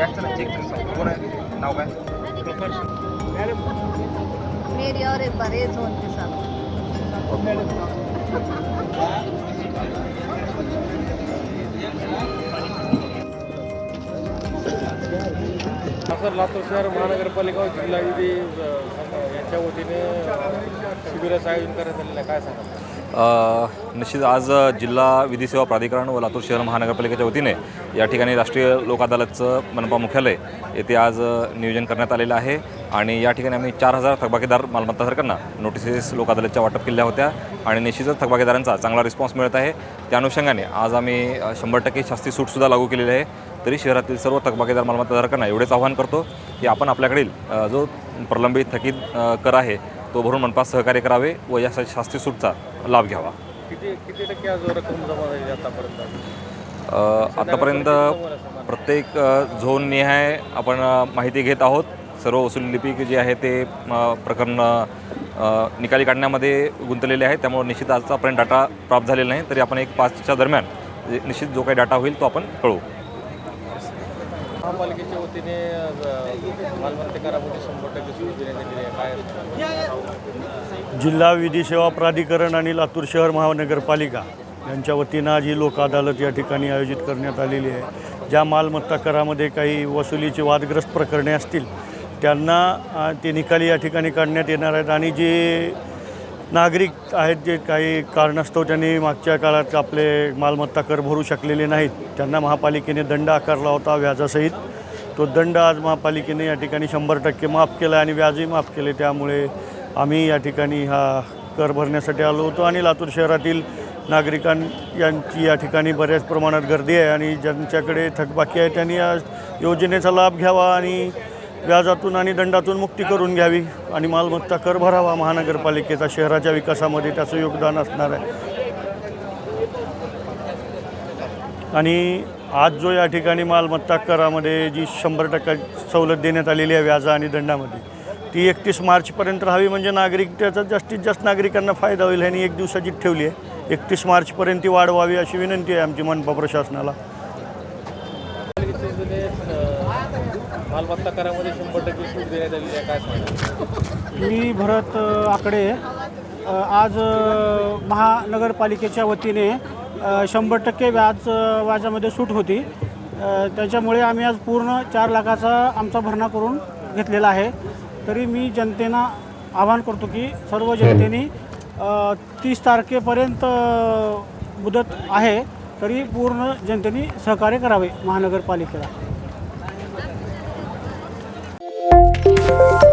बॅगचं नाही चेक सांग कोण आहे नाव काय मेरी और एक बार ये जोन के साथ। सर लातूर शहर महानगरपालिका व जिल्हा विधी अ, यांच्या वतीने शिबिराचं आयोजन करण्यात आलेलं आहे. काय सांगा निश्चित आज जिल्हा विधी सेवा प्राधिकरण व लातूर शहर महानगरपालिकेच्या वतीने या ठिकाणी राष्ट्रीय लोक अदालतचं मनपा मुख्यालय येथे आज नियोजन करण्यात आलेलं आहे. आणि या ठिकाणी आम्ही चार हजार थकबाकीदार मालमत्ताधारकांना नोटिसेस लोक अदालतच्या वाटप केल्या होत्या आणि निश्चितच थकबाकीदारांचा चांगला रिस्पॉन्स मिळत आहे. त्या अनुषंगाने आज आम्ही शंभर टक्के शास्ती सूटसुद्धा लागू केलेली आहे. तरी शहरातील सर्व थकबाकीदार मालमत्ताधारकांना एवढेच आव्हान करतो की आपण आपल्याकडील जो प्रलंबित थकीत कर आहे तो भरून मनपात सहकार्य करावे व या शास्ती सूटचा लाभ घ्यावा. किती किती टक्के आज रक्कम जमा झाली आतापर्यंत? प्रत्येक झोन निहाय आपण माहिती घेत आहोत सर्व वसुली लिपिक जे आहे ते प्रकरण निकाली काढण्यामध्ये गुंतलेले आहेत. त्यामुळे निश्चित आजचापर्यंत डाटा प्राप्त झालेला नाही. तरी आपण एक पाचच्या दरम्यान जे- निश्चित जो काही डाटा होईल तो आपण कळवू. महापालिकेच्या वतीने मालमत्ता करामध्ये शंभर टक्के सुरू देण्यात आलेली आहे. काय जिल्हा विधी सेवा प्राधिकरण आणि लातूर शहर महानगरपालिका यांच्या वतीनं आज ही लोक अदालत या ठिकाणी आयोजित करण्यात आलेली आहे. ज्या मालमत्ता करामध्ये काही वसुलीची वादग्रस्त प्रकरणे असतील त्यांना ते निकाली या ठिकाणी काढण्यात येणार आहेत. आणि जे नागरिक आहेत जे काही कारणास्तव त्यांनी मागच्या काळात आपले मालमत्ता कर भरू शकलेले नाहीत त्यांना महापालिकेने दंड आकारला होता व्याजासहित. तो दंड आज महापालिकेने या ठिकाणी शंभर टक्के माफ केला आणि व्याजही माफ केले. त्यामुळे आम्ही या ठिकाणी हा कर भरण्यासाठी आलो होतो आणि लातूर शहरातील नागरिकां यांची या ठिकाणी बऱ्याच प्रमाणात गर्दी आहे आणि ज्यांच्याकडे थकबाकी आहे त्यांनी या योजनेचा लाभ घ्यावा आणि व्याजातून आणि दंडातून मुक्ती करून घ्यावी आणि मालमत्ता कर भरावा महानगरपालिकेचा शहराच्या विकासामध्ये त्याचं योगदान असणार आहे. आणि आज जो या ठिकाणी मालमत्ता करामध्ये जी शंभर टक्का सवलत देण्यात आलेली आहे व्याजा आणि दंडामध्ये ती एकतीस मार्चपर्यंत राहावी म्हणजे नागरिक त्याचा जास्तीत जास्त नागरिकांना फायदा होईल ह्यांनी एक दिवसाची ठेवली आहे. एकतीस मार्चपर्यंत ती वाढवावी अशी विनंती आहे आमची मनपा प्रशासनाला महापालिकेच्या वतीने अ, मालमत्ता करामध्ये शंभर टक्के सूट देण्यात आलेली आहे काय सांगा मी भरत आकडे. आज महानगरपालिकेच्या वतीने शंभर टक्के व्याज व्याजामध्ये सूट होती. त्याच्यामुळे आम्ही आज पूर्ण चार लाखाचा आमचा भरणा करून घेतलेला आहे. तरी मी जनतेना आवाहन करतो की सर्व जनतेने तीस तारखेपर्यंत मुदत आहे तरी पूर्ण जनतेने सहकार्य करावे महानगरपालिकेला. Thank you.